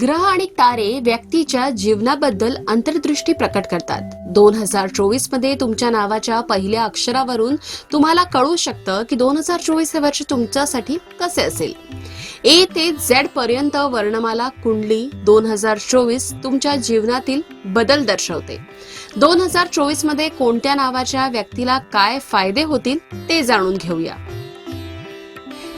ग्रह आणि तारे व्यक्तीच्या जीवनाबद्दल अंतर्दृष्टी प्रकट करतात. दोन हजार चोवीसमध्ये तुमच्या नावाच्या पहिल्या अक्षरावरून तुम्हाला कळू शकतं की दोन हजार चोवीस हे वर्ष तुमच्यासाठी कसे असेल. ए ते झेड पर्यंत वर्णमाला कुंडली दोन हजार चोवीस तुमच्या जीवनातील बदल दर्शवते. दोन हजार चोवीसमध्ये कोणत्या नावाच्या व्यक्तीला काय फायदे होतील ते जाणून घेऊया.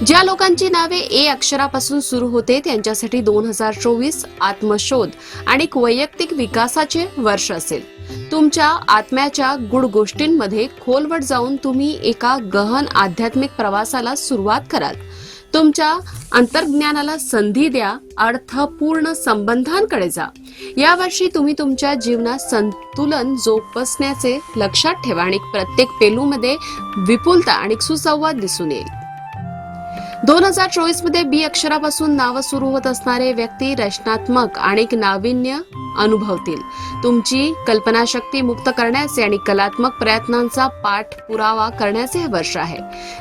ज्या लोकांची नावे ए अक्षरापासून सुरू होते त्यांच्यासाठी दोन हजार चोवीस आत्मशोध आणि वैयक्तिक विकासाचे वर्ष असेल. तुमच्या आत्म्याच्या गुड गोष्टींमध्ये खोलवर जाऊन तुम्ही एका गहन आध्यात्मिक प्रवासाला सुरुवात कराल. तुमच्या अंतर्ज्ञानाला संधी द्या अर्थपूर्ण संबंधांकडे जा. यावर्षी तुम्ही तुमच्या जीवनात संतुलन जोपासण्याचे लक्षात ठेवा आणि प्रत्येक पेलूमध्ये विपुलता आणि सुसंवाद दिसून येईल. दोन हजार चोवीसमध्ये बी अक्षरापासून नाव सुरू होत असणारे व्यक्ती रचनात्मक आणि नाविन्य अनुभवतील. तुमची कल्पनाशक्ती मुक्त करण्याचे आणि कलात्मक प्रयत्नांचा पाठपुरावा करण्याचे हे वर्ष आहे.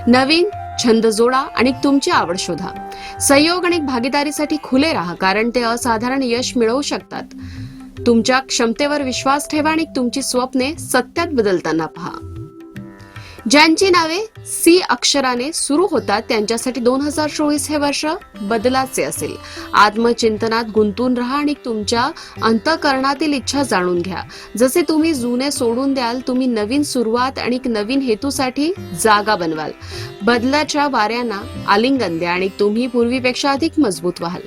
नवीन छंद जोडा आणि तुमची आवड शोधा. सहयोग आणि भागीदारीसाठी खुले राहा कारण ते असाधारण यश मिळवू शकतात. तुमच्या क्षमतेवर विश्वास ठेवा आणि तुमची स्वप्ने सत्यात बदलताना पहा. ज्यांची नावे सी अक्षराने सुरू होतात त्यांच्यासाठी दोन हजार चोवीस हे वर्ष बदलाचे असेल. आत्मचिंतनात गुंतून राहा आणि तुमच्या अंतकरणातील इच्छा जाणून घ्या. जसे तुम्ही जुने सोडून द्याल तुम्ही नवीन सुरुवात आणि एक नवीन हेतूसाठी जागा बनवाल. बदलाच्या वाऱ्यांना आलिंगन द्या आणि तुम्ही पूर्वीपेक्षा अधिक मजबूत व्हाल.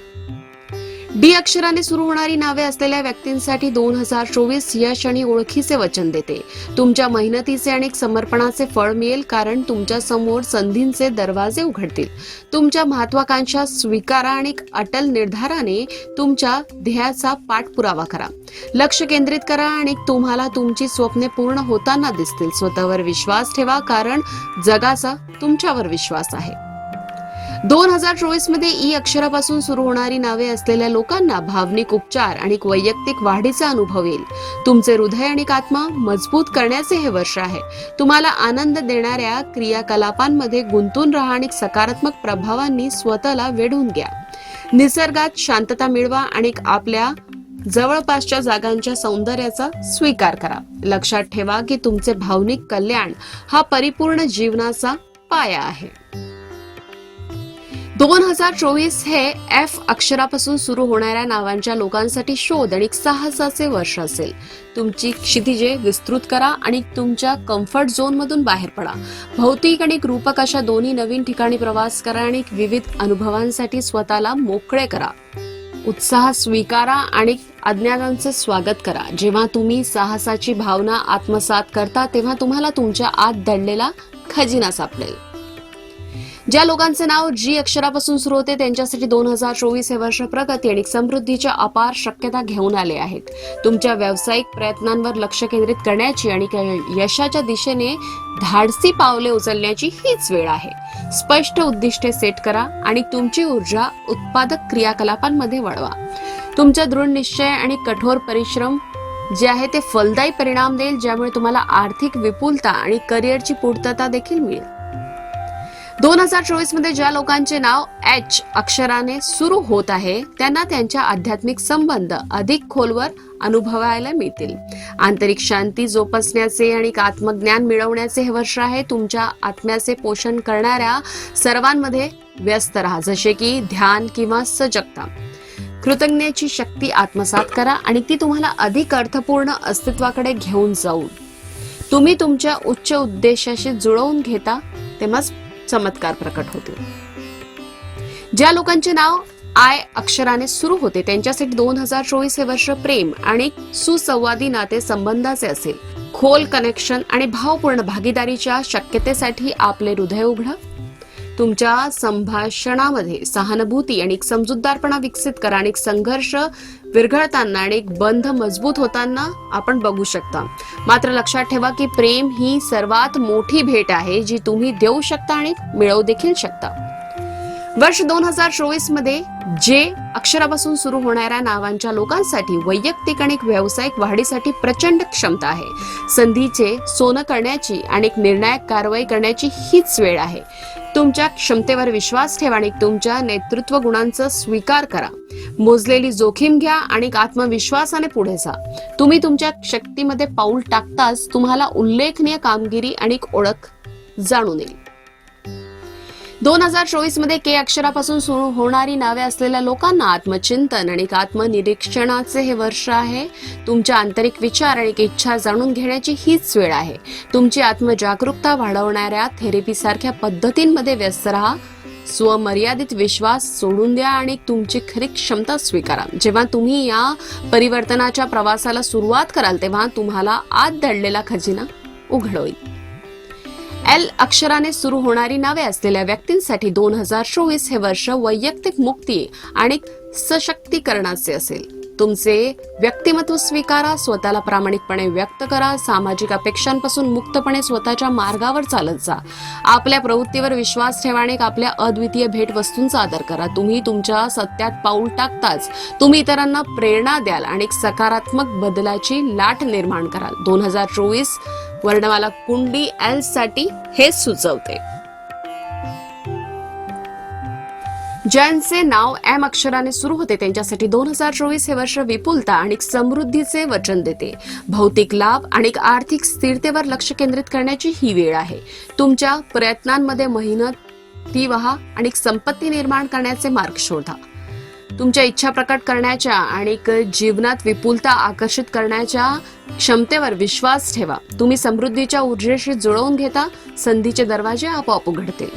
डी अक्षराने सुरू होणारी नावे असलेल्या व्यक्तींसाठी दोन हजार चोवीस यश आणि ओळखीचे वचन देते. तुमच्या मेहनतीचे आणि समर्पणाचे फळ मिळेल कारण तुमच्यासमोर संधींचे दरवाजे उघडतील. तुमच्या महत्वाकांक्षा स्वीकारा आणि अटल निर्धाराने तुमच्या ध्येयाचा पाठपुरावा करा. लक्ष केंद्रित करा आणि तुम्हाला तुमची स्वप्ने पूर्ण होताना दिसतील. स्वतःवर विश्वास ठेवा कारण जगाचा तुमच्यावर विश्वास आहे. दोन हजार चोवीसमध्ये ई अक्षरापासून सुरू होणारी नावे असलेल्या लोकांना भावनिक उपचार आणि वैयक्तिक वाढीचा अनुभव येईल. तुमचे हृदय आणि आत्मा मजबूत करण्याचे हे वर्ष आहे. तुम्हाला आनंद देणाऱ्या क्रियाकलापांमध्ये गुंतून राहा आणि सकारात्मक प्रभावांनी स्वतःला वेढून घ्या. निसर्गात शांतता मिळवा आणि आपल्या जवळपासच्या जागांच्या सौंदर्याचा स्वीकार करा. लक्षात ठेवा की तुमचे भावनिक कल्याण हा परिपूर्ण जीवनाचा पाया आहे. दोन हजार चोवीस हे एफ अक्षरापासून सुरू होणाऱ्या नावांच्या लोकांसाठी शोध आणि साहसाचे वर्ष असेल. तुमची क्षितिजे विस्तृत करा आणि तुमच्या कम्फर्ट झोन मधून बाहेर पडा. भौतिक आणि रूपक अशा दोन्ही नवीन ठिकाणी प्रवास करा आणि विविध अनुभवांसाठी स्वतःला मोकळे करा. उत्साह स्वीकारा आणि अज्ञानांचे स्वागत करा. जेव्हा तुम्ही साहसाची भावना आत्मसात करता तेव्हा तुम्हाला तुमच्या आत दडलेला खजिना सापडेल. ज्या लोकांचे नाव जी अक्षरापासून सुरू होते त्यांच्यासाठी दोन हजार चोवीस हे वर्ष प्रगती आणि समृद्धीच्या अपार शक्यता घेऊन आले आहेत. तुमच्या व्यावसायिक प्रयत्नांवर लक्ष केंद्रित करण्याची आणि यशाच्या दिशेने धाडसी पावले उचलण्याची हीच वेळ आहे. स्पष्ट उद्दिष्टे सेट करा आणि तुमची ऊर्जा उत्पादक क्रियाकलापांमध्ये वळवा. तुमचा दृढ निश्चय आणि कठोर परिश्रम जे आहे ते फलदायी परिणाम देईल ज्यामुळे तुम्हाला आर्थिक विपुलता आणि करिअरची पूर्तता देखील मिळेल. दोन हजार चोवीसमध्ये ज्या लोकांचे नाव एच अक्षराने सुरू होत आहे त्यांना त्यांच्या आध्यात्मिक संबंध अधिक खोलवर अनुभवायला मिळतील. आंतरिक शांती जोपासण्याचे आणि आत्मज्ञान मिळवण्याचे हे वर्ष आहे. तुमच्या आत्म्याचे पोषण करणाऱ्या सर्वांमध्ये व्यस्त राहा जसे की ध्यान किंवा सजगता. कृतज्ञतेची शक्ती आत्मसात करा आणि ती तुम्हाला अधिक अर्थपूर्ण अस्तित्वाकडे घेऊन जाऊन तुम्ही तुमच्या उच्च उद्देशाशी जुळवून घेता तेव्हाच चमत्कार प्रकट होतील ज्या लोकांचे नाव आय अक्षराने सुरू होते त्यांच्यासाठी दोन हजार चोवीस हे वर्ष प्रेम आणि सुसंवादी नाते संबंधाचे असेल. खोल कनेक्शन आणि भावपूर्ण भागीदारीच्या शक्यतेसाठी आपले हृदय उघडा. तुमच्या संभाषणामध्ये सहानुभूती आणि एक समजूतदारपणा विकसित करा आणि संघर्ष विरघळताना आणि एक बंध मजबूत होताना आपण बघू शकता. मात्र लक्षात ठेवा की प्रेम ही सर्वात मोठी भेट आहे जी तुम्ही देऊ शकता आणि मिळवू देखील शकता. वर्ष दोन हजार चोवीसमध्ये जे अक्षरापासून सुरू होणाऱ्या नावांच्या लोकांसाठी वैयक्तिक आणि व्यावसायिक वाढीसाठी प्रचंड क्षमता आहे. संधीचे सोनं करण्याची आणि एक निर्णायक कारवाई करण्याची हीच वेळ आहे. तुमच्या क्षमतेवर विश्वास ठेवा आणि तुमच्या नेतृत्व गुणांचा स्वीकार करा. मोजलेली जोखीम घ्या आणि आत्मविश्वासाने पुढे जा. तुम्ही तुमच्या शक्तीमध्ये पाऊल टाकताच तुम्हाला उल्लेखनीय कामगिरी आणि ओळख जाणून येईल. दोन हजार चोवीसमध्ये के अक्षरापासून सुरू होणारी नावे असलेल्या लोकांना आत्मचिंतन आणि आत्मनिरीक्षणाचे हे वर्ष आहे. तुमच्या आंतरिक विचार आणि इच्छा जाणून घेण्याची हीच वेळ आहे. तुमची आत्मजागरूकता वाढवणाऱ्या थेरपीसारख्या पद्धतींमध्ये व्यस्त राहा. स्वमर्यादित विश्वास सोडून द्या आणि तुमची खरी क्षमता स्वीकारा. जेव्हा तुम्ही या परिवर्तनाच्या प्रवासाला सुरुवात कराल तेव्हा तुम्हाला आत दडलेला खजिना उघड होईल. एल अक्षराने सुरू होणारी नावे असलेल्या व्यक्तींसाठी दोन हजार चोवीस हे वर्ष वैयक्तिक मुक्ती आणि सशक्तीकरणाचे असेल. तुमचे व्यक्तिमत्व स्वीकारा स्वतःला प्रामाणिकपणे व्यक्त करा सामाजिक अपेक्षांपासून मुक्तपणे स्वतःच्या मार्गावर चालत जा. आपल्या प्रवृत्तीवर विश्वास ठेवा आणि आपल्या अद्वितीय भेटवस्तूंचा आदर करा. तुम्ही तुमच्या सत्यात पाऊल टाकताच तुम्ही इतरांना प्रेरणा द्याल आणि एक सकारात्मक बदलाची लाट निर्माण कराल. दोन हजार चोवीस वर्णमाला कुंडी एलसाठी हे सुचवते. ज्यांचे नाव एम अक्षराने सुरू होते त्यांच्यासाठी दोन हजार चोवीस हे वर्ष विपुलता आणि समृद्धीचे वचन देते. भौतिक लाभ आणि आर्थिक स्थिरतेवर लक्ष केंद्रित करण्याची ही वेळ आहे. तुमच्या प्रयत्नांमध्ये मेहनत ती वहा आणि संपत्ती निर्माण करण्याचे मार्ग शोधा. तुमच्या इच्छा प्रकट करण्याच्या आणि जीवनात विपुलता आकर्षित करण्याच्या क्षमतेवर विश्वास ठेवा. तुम्ही समृद्धीच्या ऊर्जेशी जुळवून घेता संधीचे दरवाजे आपोआप उघडतील.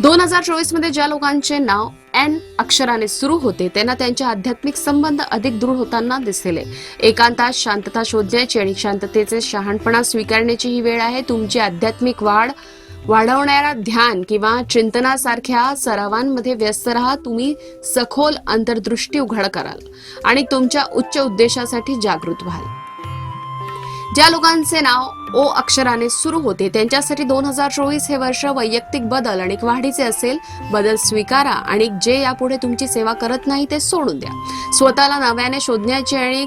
दोन हजार चोवीसमध्ये ज्या लोकांचे नाव एन अक्षराने सुरू होते त्यांना त्यांचे आध्यात्मिक संबंध अधिक दृढ होताना दिसले. एकांतात शांतता शोधण्याची आणि शांततेचे शहाणपणा स्वीकारण्याची ही वेळ आहे. तुमची आध्यात्मिक वाढ वाढवणाऱ्या ध्यान किंवा चिंतनासारख्या सरावांमध्ये व्यस्त राहा तुम्ही सखोल अंतर्दृष्टी उघड कराल आणि तुमच्या उच्च उद्देशासाठी जागृत व्हाल. ज्या लोकांचे नाव ओ अक्षराने सुरू होते. त्यांच्यासाठी दोन हजार चोवीस हे वर्ष वैयक्तिक बदल आणि वाढीचे असेल. बदल स्वीकारा आणि जे यापुढे तुमची सेवा करत नाही ते सोडून द्या. स्वतःला नव्याने शोधण्याची आणि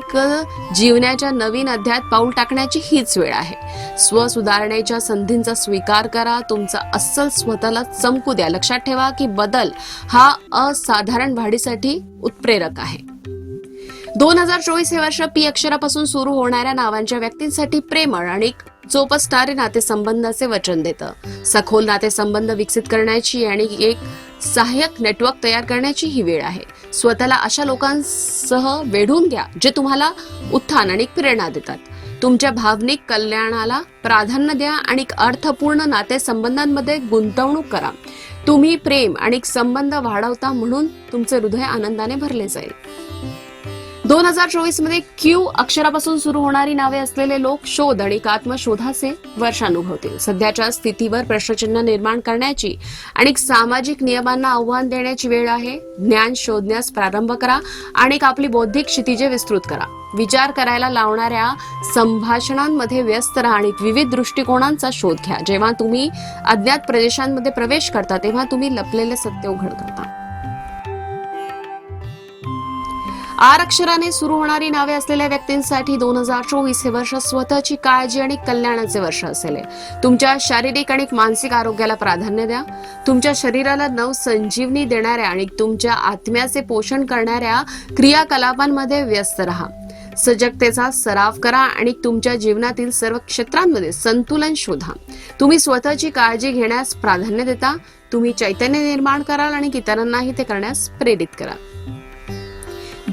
जीवनाच्या नवीन अध्यायात पाऊल टाकण्याची हीच वेळ आहे. स्वसुधारणेच्या संधींचा स्वीकार करा. तुमचा अस्सल स्वतःला चमकू द्या. लक्षात ठेवा की बदल हा असाधारण वाढीसाठी उत्प्रेरक आहे. दोन हजार चोवीस हे वर्ष पी अक्षरापासून सुरू होणाऱ्या नावांच्या व्यक्तींसाठी प्रेमळ आणि जोपसणारे नातेसंबंधाचे वचन देतं. सखोल नातेसंबंध विकसित करण्याची आणि एक सहाय्यक नेटवर्क तयार करण्याची ही वेळ आहे. स्वतःला अशा लोकांसह वेढून घ्या जे तुम्हाला उत्थान आणि प्रेरणा देतात. तुमच्या भावनिक कल्याणाला प्राधान्य द्या आणि अर्थपूर्ण नातेसंबंधांमध्ये गुंतवणूक करा. तुम्ही प्रेम आणि संबंध वाढवता म्हणून तुमचे हृदय आनंदाने भरले जाईल. दोन हजार चोवीसमध्ये क्यू अक्षरापासून सुरू होणारी नावे असलेले लोक शोध आणि आत्मशोधाचे वर्ष अनुभवतील सध्याच्या स्थितीवर प्रश्नचिन्ह निर्माण करण्याची आणि सामाजिक नियमांना आव्हान देण्याची वेळ आहे. ज्ञान शोधण्यास प्रारंभ करा आणि आपली बौद्धिक क्षितिजे विस्तृत करा. विचार करायला लावणाऱ्या संभाषणांमध्ये व्यस्त राहा आणि विविध दृष्टिकोनांचा शोध घ्या. जेव्हा तुम्ही अज्ञात प्रदेशांमध्ये प्रवेश करता तेव्हा तुम्ही लपलेले सत्य उघड करता. आर अक्षराने सुरू होणारी नावे असलेल्या व्यक्तींसाठी दोन हजार चोवीस हे वर्ष स्वतःची काळजी आणि कल्याणाचे वर्ष असेल तुमच्या शारीरिक आणि मानसिक आरोग्याला प्राधान्य द्या. तुमच्या शरीराला नव संजीवनी देणाऱ्या आणि तुमच्या आत्म्याचे पोषण करणाऱ्या क्रियाकलापांमध्ये व्यस्त राहा. सजगतेचा सराव करा आणि तुमच्या जीवनातील सर्व क्षेत्रांमध्ये संतुलन शोधा. तुम्ही स्वतःची काळजी घेण्यास प्राधान्य देता. तुम्ही चैतन्य निर्माण कराल आणि इतरांनाही ते करण्यास प्रेरित कराल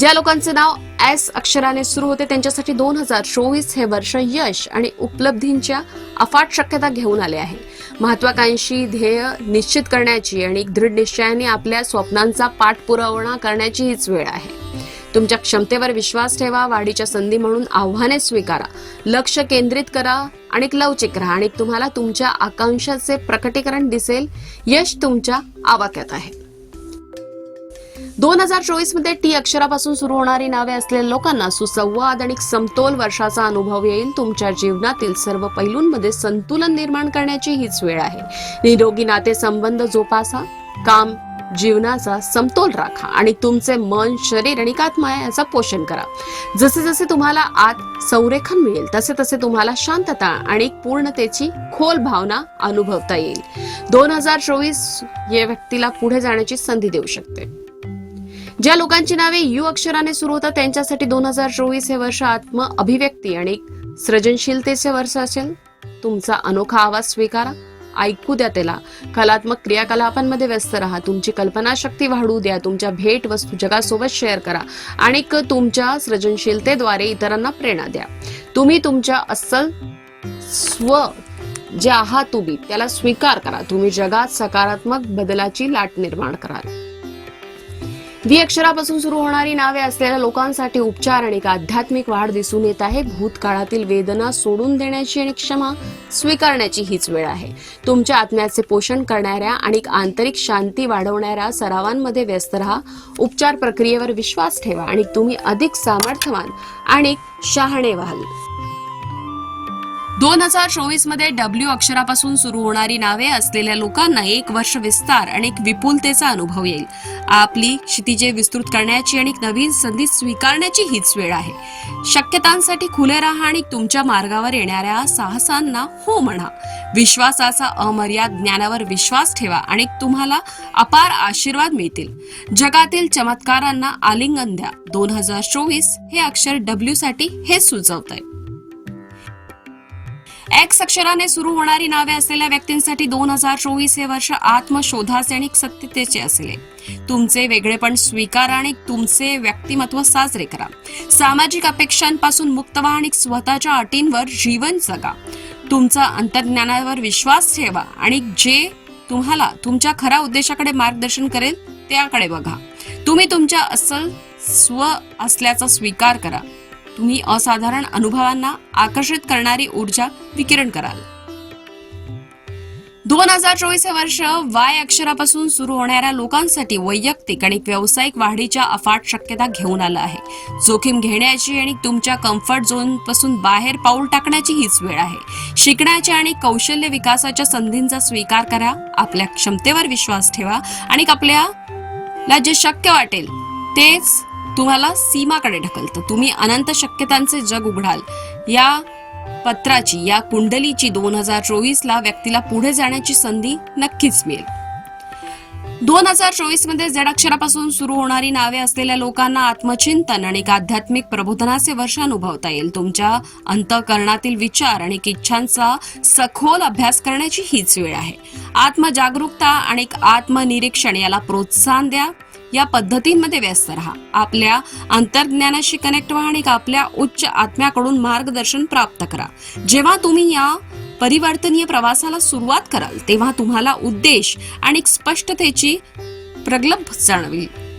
ज्या लोकांचे नाव एस अक्षराने सुरू होते त्यांच्यासाठी दोन हजार चोवीस हे वर्ष यश आणि उपलब्धींच्या अफाट शक्यता घेऊन आले आहे. महत्वाकांक्षी ध्येय निश्चित करण्याची आणि दृढ निश्चयाने आपल्या स्वप्नांचा पाठपुरावणा करण्याची हीच वेळ आहे. तुमच्या क्षमतेवर विश्वास ठेवा वाढीच्या संधी म्हणून आव्हाने स्वीकारा. लक्ष केंद्रित करा आणि लवचिक राहा आणि तुम्हाला तुमच्या आकांक्षाचे प्रकटीकरण दिसेल. यश तुमच्या आवाक्यात आहे. दोन हजार चोवीसमध्ये टी अक्षरापासून सुरू होणारी नावे असलेल्या लोकांना सुसंवाद आणि समतोल वर्षाचा अनुभव येईल. तुमच्या जीवनातील सर्व पैलूंमध्ये संतुलन निर्माण करण्याची हीच वेळ आहे. निरोगी नाते संबंध जोपासा काम जीवनाचा समतोल राखा आणि तुमचे मन शरीर आणि आत्मा याचा पोषण करा. जसे जसे तुम्हाला आत संरेखन मिळेल तसे तसे तुम्हाला शांतता आणि पूर्णतेची खोल भावना अनुभवता येईल. दोन हजार चोवीस या व्यक्तीला पुढे जाण्याची संधी देऊ शकते. ज्या लोकांची नावे यू अक्षराने सुरू होतात त्यांच्यासाठी दोन हजार चोवीस हे वर्ष आत्म अभिव्यक्ती आणि सृजनशीलतेचे वर्ष असेल. तुमचा अनोखा आवाज स्वीकारा. ऐकू द्या त्याला. कलात्मक क्रियाकलापांमध्ये व्यस्त राहा. तुमची कल्पनाशक्ती वाढू द्या. तुमच्या भेट वस्तू जगासोबत शेअर करा. आणि तुमच्या सृजनशीलतेद्वारे इतरांना प्रेरणा द्या. तुम्ही तुमच्या अस्सल स्व जे आहात तुम्ही त्याला स्वीकार करा. तुम्ही जगात सकारात्मक बदलाची लाट निर्माण कराल. वी अक्षरापासून सुरू होणारी नावे असलेल्या लोकांसाठी उपचार आणि एक आध्यात्मिक वाढ दिसून येत आहे. भूतकाळातील वेदना सोडून देण्याची आणि क्षमा स्वीकारण्याची हीच वेळ आहे. तुमच्या आत्म्याचे पोषण करणाऱ्या आणि आंतरिक शांती वाढवणाऱ्या सरावांमध्ये व्यस्त राहा. उपचार प्रक्रियेवर विश्वास ठेवा आणि तुम्ही अधिक सामर्थ्यवान आणि शहाणे व्हाल. दोन हजार चोवीसमध्ये डब्ल्यू अक्षरापासून सुरू होणारी नावे असलेल्या लोकांना एक वर्ष विस्तार आणि एक विपुलतेचा अनुभव येईल. आपली क्षितिजे विस्तृत करण्याची आणि एक नवीन संधी स्वीकारण्याची हीच वेळ आहे. शक्यतांसाठी खुले राहा आणि तुमच्या मार्गावर येणाऱ्या साहसांना हो म्हणा. विश्वासाचा अमर्याद ज्ञानावर विश्वास ठेवा आणि तुम्हाला अपार आशीर्वाद मिळतील. जगातील चमत्कारांना आलिंगन द्या. दोन हजार चोवीस हे अक्षर डब्ल्यू साठी हे सुचवत आहे एक्स अक्षराने सुरू होणारी नावे असलेल्या व्यक्तींसाठी दोन हजार चोवीस हे वर्ष आत्मशोधाचे आणि सत्यतेचे असले. तुमचे वेगळेपण स्वीकारा आणि तुमचे व्यक्तिमत्व साजरे करा. सामाजिक अपेक्षांपासून मुक्त व्हा आणि स्वतःच्या अटींवर जीवन जगा. तुमचा अंतर्ज्ञानावर विश्वास ठेवा आणि जे तुम्हाला तुमच्या खऱ्या उद्देशाकडे मार्गदर्शन करेल त्याकडे बघा. तुम्ही तुमच्या असल स्व असल्याचा स्वीकार करा. तुम्ही असाधारण अनुभवांना आकर्षित करणारी ऊर्जा विकिरण कराल. दोन हजार चोवीस हे वर्ष वाय अक्षरापासून सुरू होणाऱ्या लोकांसाठी वैयक्तिक आणि व्यावसायिक वाढीच्या अफाट शक्यता घेऊन आलं आहे. जोखीम घेण्याची आणि तुमच्या कम्फर्ट झोनपासून बाहेर पाऊल टाकण्याची हीच वेळ आहे. शिकण्याच्या आणि कौशल्य विकासाच्या संधींचा स्वीकार करा आपल्या क्षमतेवर विश्वास ठेवा आणि आपल्याला जे शक्य वाटेल तेच तुम्हाला सीमाकडे ढकलतं. तुम्ही अनंत शक्यतांचे जग उघडाल. या पत्राची या कुंडलीची दोन हजार चोवीसला व्यक्तीला पुढे जाण्याची संधी नक्कीच मिळेल. दोन हजार चोवीसमध्ये जड अक्षरापासून सुरू होणारी नावे असलेल्या लोकांना आत्मचिंतन आणि एक आध्यात्मिक प्रबोधनाचे वर्ष अनुभवता येईल. तुमच्या अंतकरणातील विचार आणि इच्छांचा सखोल अभ्यास करण्याची हीच वेळ आहे. आत्मजागरूकता आणि एक आत्मनिरीक्षण याला प्रोत्साहन द्या. या पद्धतींमध्ये व्यस्त राहा. आपल्या अंतर्ज्ञानाशी कनेक्ट व्हा आणि आपल्या उच्च आत्म्याकडून मार्गदर्शन प्राप्त करा. जेव्हा तुम्ही या परिवर्तनीय प्रवासाला सुरुवात कराल तेव्हा तुम्हाला उद्देश आणि एक स्पष्टतेची प्रगल्भ जाणवेल.